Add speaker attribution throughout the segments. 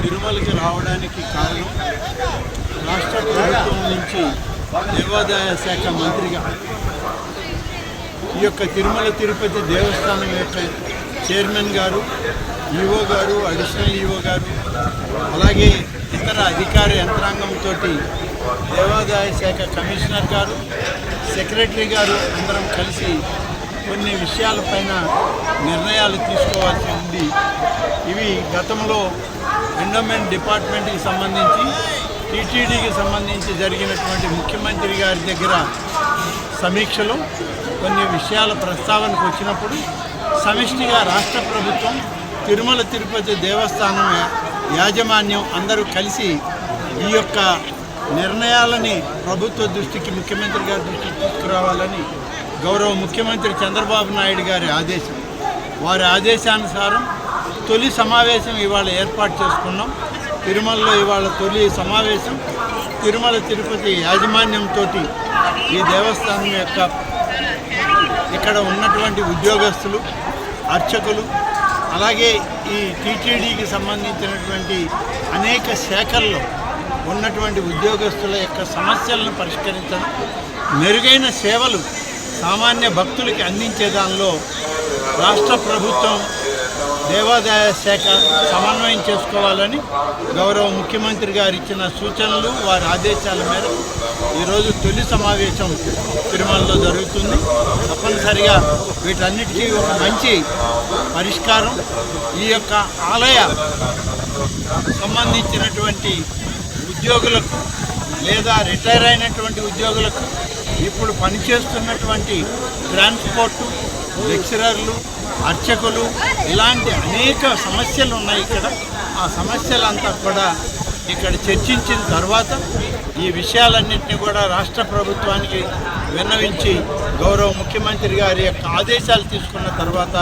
Speaker 1: తిరుమలకి రావడానికి కారణం రాష్ట్ర ప్రభుత్వం నుంచి దేవాదాయ శాఖ మంత్రిగా ఈ యొక్క తిరుమల తిరుపతి దేవస్థానం యొక్క చైర్మన్ గారు ఈఓ గారు అడిషనల్ ఈఓ గారు అలాగే ఇతర అధికార యంత్రాంగంతో దేవాదాయ శాఖ కమిషనర్ గారు సెక్రటరీ గారు అందరం కలిసి కొన్ని విషయాలపైన నిర్ణయాలు తీసుకోవాల్సి ఉంది. ఇవి గతంలో ఎండోమెంట్ డిపార్ట్మెంట్కి సంబంధించి టీటీడీకి సంబంధించి జరిగినటువంటి ముఖ్యమంత్రి గారి దగ్గర సమీక్షలో కొన్ని విషయాల ప్రస్తావనకు వచ్చినప్పుడు సమిష్టిగా రాష్ట్ర ప్రభుత్వం తిరుమల తిరుపతి దేవస్థానం యాజమాన్యం అందరూ కలిసి ఈ యొక్క నిర్ణయాలని ప్రభుత్వ దృష్టికి ముఖ్యమంత్రి గారి దృష్టికి తీసుకురావాలని గౌరవ ముఖ్యమంత్రి చంద్రబాబు నాయుడు గారి ఆదేశం. వారి ఆదేశానుసారం తొలి సమావేశం ఇవాళ ఏర్పాటు చేసుకున్నాం. తిరుమలలో ఇవాళ తొలి సమావేశం. తిరుమల తిరుపతి యాజమాన్యంతో ఈ దేవస్థానం యొక్క ఇక్కడ ఉన్నటువంటి ఉద్యోగస్తులు అర్చకులు అలాగే ఈ టీటీడీకి సంబంధించినటువంటి అనేక శాఖల్లో ఉన్నటువంటి ఉద్యోగస్తుల యొక్క సమస్యలను పరిష్కరించడం మెరుగైన సేవలు సామాన్య భక్తులకి అందించే దానిలో రాష్ట్ర ప్రభుత్వం దేవాదాయ శాఖ సమన్వయం చేసుకోవాలని గౌరవ ముఖ్యమంత్రి గారు ఇచ్చిన సూచనలు వారి ఆదేశాల మేరకు ఈరోజు తొలి సమావేశం తిరుమలలో జరుగుతుంది. తప్పనిసరిగా వీటన్నిటికీ ఒక మంచి పరిష్కారం. ఈ యొక్క ఆలయ సంబంధించినటువంటి ఉద్యోగులకు లేదా రిటైర్ అయినటువంటి ఉద్యోగులకు ఇప్పుడు పనిచేస్తున్నటువంటి ట్రాన్స్పోర్టు లెక్చరర్లు అర్చకులు ఇలాంటి అనేక సమస్యలు ఉన్నాయి ఇక్కడ. ఆ సమస్యలంతా కూడా ఇక్కడ చర్చించిన తర్వాత ఈ విషయాలన్నింటినీ కూడా రాష్ట్ర ప్రభుత్వానికి విన్నవించి గౌరవ ముఖ్యమంత్రి గారి యొక్క ఆదేశాలు తీసుకున్న తర్వాత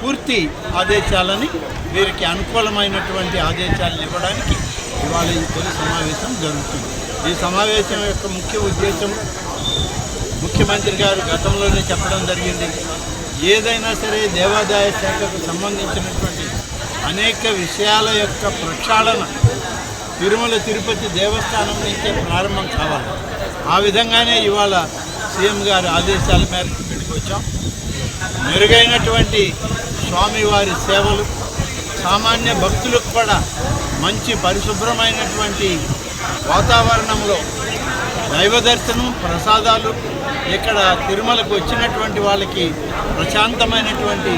Speaker 1: పూర్తి ఆదేశాలని వీరికి అనుకూలమైనటువంటి ఆదేశాలను ఇవ్వడానికి ఇవాళ ఈ తొలి సమావేశం జరుగుతుంది. ఈ సమావేశం యొక్క ముఖ్య ఉద్దేశం ముఖ్యమంత్రి గారు గతంలోనే చెప్పడం జరిగింది. ఏదైనా సరే దేవాదాయ శాఖకు సంబంధించినటువంటి అనేక విషయాల యొక్క ప్రక్షాళన తిరుమల తిరుపతి దేవస్థానం నుంచే ప్రారంభం కావాలి. ఆ విధంగానే ఇవాళ సీఎం గారి ఆదేశాల మేరకు ఇక్కడికి వచ్చాం. మెరుగైనటువంటి స్వామివారి సేవలు సామాన్య భక్తులకు కూడా మంచి పరిశుభ్రమైనటువంటి వాతావరణంలో దైవ దర్శనం ప్రసాదాలు ఇక్కడ తిరుమలకు వచ్చినటువంటి వాళ్ళకి ప్రశాంతమైనటువంటి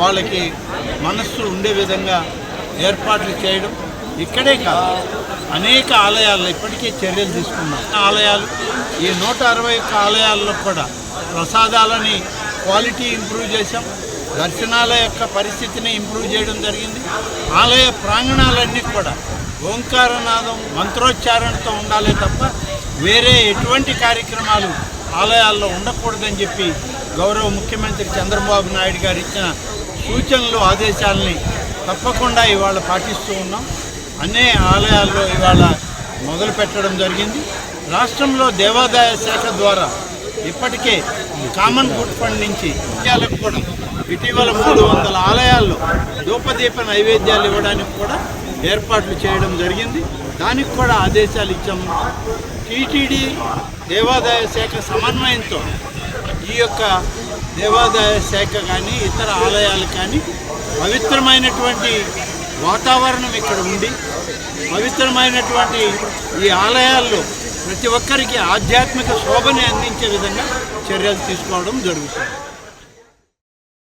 Speaker 1: వాళ్ళకి మనస్సు ఉండే విధంగా ఏర్పాట్లు చేయడం ఇక్కడే కాదు. అనేక ఆలయాల్లో ఇప్పటికే చర్యలు తీసుకున్నాం. ఆలయాలు ఈ నూట అరవై ఒక్క ఆలయాల్లో కూడా ప్రసాదాలని క్వాలిటీ ఇంప్రూవ్ చేశాం. దర్శనాల యొక్క పరిస్థితిని ఇంప్రూవ్ చేయడం జరిగింది. ఆలయ ప్రాంగణాలన్నీ కూడా ఓంకారనాదం మంత్రోచ్చారణతో ఉండాలి తప్ప వేరే ఎటువంటి కార్యక్రమాలు ఆలయాల్లో ఉండకూడదని చెప్పి గౌరవ ముఖ్యమంత్రి చంద్రబాబు నాయుడు గారు ఇచ్చిన సూచనలు ఆదేశాలని తప్పకుండా ఇవాళ పాటిస్తూ ఉన్నాం. అనే ఆలయాల్లో ఇవాళ మొదలు పెట్టడం జరిగింది. రాష్ట్రంలో దేవాదాయ శాఖ ద్వారా ఇప్పటికే కామన్ గుడ్ ఫండ్ నుంచి ఆలయాలకు కూడా ఇటీవల మూడు వందల ఆలయాల్లో ధూపదీప నైవేద్యాలు ఇవ్వడానికి కూడా ఏర్పాట్లు చేయడం జరిగింది. దానికి కూడా ఆదేశాలు ఇచ్చాము టీటీడీ దేవాదాయ శాఖ సమన్వయంతో ఈ యొక్క దేవాదాయ శాఖ కానీ ఇతర ఆలయాలు కానీ పవిత్రమైనటువంటి వాతావరణం ఇక్కడ ఉండి పవిత్రమైనటువంటి ఈ ఆలయాల్లో ప్రతి ఒక్కరికి ఆధ్యాత్మిక శోభని అందించే విధంగా చర్యలు తీసుకోవడం జరుగుతుంది.